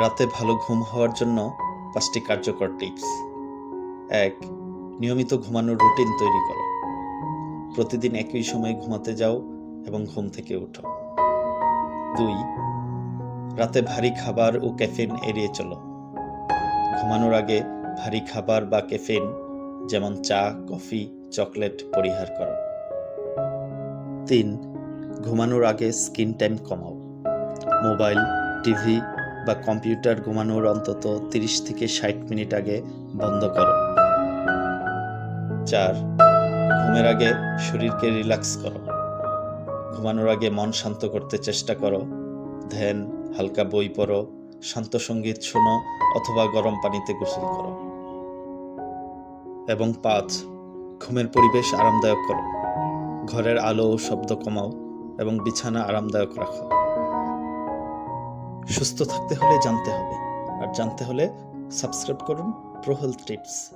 রাতে ভালো ঘুম হওয়ার জন্য পাঁচটি কার্যকর টিপস। এক, নিয়মিত ঘুমানোর রুটিন তৈরি করো। প্রতিদিন একই সময়ে ঘুমাতে যাও এবং ঘুম থেকে ওঠো দুই, রাতে ভারী খাবার ও ক্যাফেন এড়িয়ে চলো। ঘুমানোর আগে ভারী খাবার বা ক্যাফেন, যেমন চা, কফি, চকলেট পরিহার করো। তিন, ঘুমানোর আগে স্ক্রিন টাইম কমাও। মোবাইল, টিভি বা কম্পিউটার ঘুমানোর অন্তত তিরিশ থেকে ষাট মিনিট আগে বন্ধ করো। চার, ঘুমের আগে শরীরকে রিল্যাক্স করো। ঘুমানোর আগে মন শান্ত করতে চেষ্টা করো। ধ্যান, হালকা বই পড়ো, শান্ত সংগীত শোনো অথবা গরম পানিতে গোসল করো। এবং পাঁচ, ঘুমের পরিবেশ আরামদায়ক করো। ঘরের আলো ও শব্দ কমাও এবং বিছানা আরামদায়ক রাখো। সুস্থ থাকতে হলে জানতে হবে। আর জানতে হলে সাবস্ক্রাইব করুন প্রহল টিপস।